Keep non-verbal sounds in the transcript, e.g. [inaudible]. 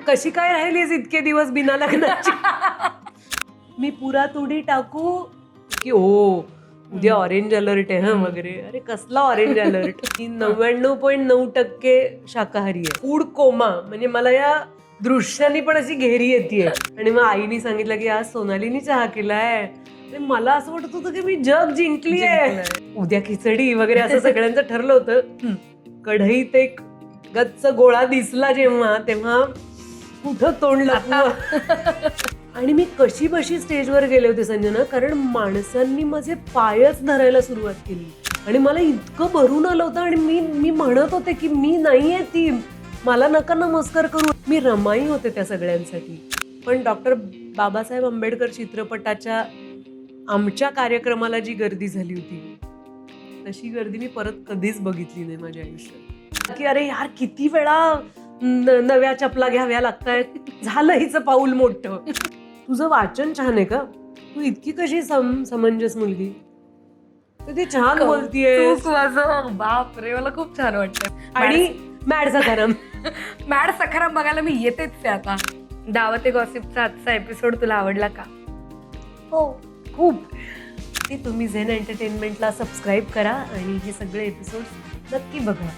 कशी काय राहिलीस इतके दिवस बिना लग्नाची? मी पुरा तुडी टाकू की ओ उद्या ऑरेंज अलर्ट आहे हा वगैरे. अरे कसला ऑरेंज अलर्ट [laughs] मी नव्याण्णव पॉईंट नऊ टक्के शाकाहारी आहे. फूड कोमा म्हणजे मला या दृश्याने पण अशी घेरी येते आणि मग आईने सांगितलं की आज सोनालीनी चहा केलाय. मला असं वाटत होतं की मी जग जिंकली आहे उद्या खिचडी वगैरे असं सगळ्यांचं ठरलं होतं. [laughs] कढईत एक गच्च गोळा दिसला जेव्हा तेव्हा कुठं तोंड [laughs] आणि मी कशी बशी स्टेजवर गेले होते संजना कारण माणसांनी माझे पायच धरायला सुरुवात केली. आणि मला इतकं भरून आलं होतं आणि मी मी म्हणत होते की मी नाहीये ती मला नका नमस्कार करू. मी रमाई होते त्या सगळ्यांसाठी. पण डॉक्टर बाबासाहेब आंबेडकर चित्रपटाच्या आमच्या कार्यक्रमाला जी गर्दी झाली होती तशी गर्दी मी परत कधीच बघितली नाही माझ्या आयुष्यात. की अरे यार किती वेळा न- नव्या चपला घ्याव्या लागतायत. झालं हिचं पाऊल मोठं. तुझं वाचन छान आहे का? तू इतकी कशी सम समंजस मुलगी. तर ती छान बोलतीये तूच माझं बाप रे मला खूप छान वाटतं आणि मॅड सखाराम. [laughs] मॅड सखाराम बघायला मी येतेच आहे आता. दावते गॉसिपचा आजचा एपिसोड तुला आवडला का? हो खूप. ते तुम्ही झेन एंटरटेनमेंटला सबस्क्राईब करा आणि हे सगळे एपिसोड नक्की बघा.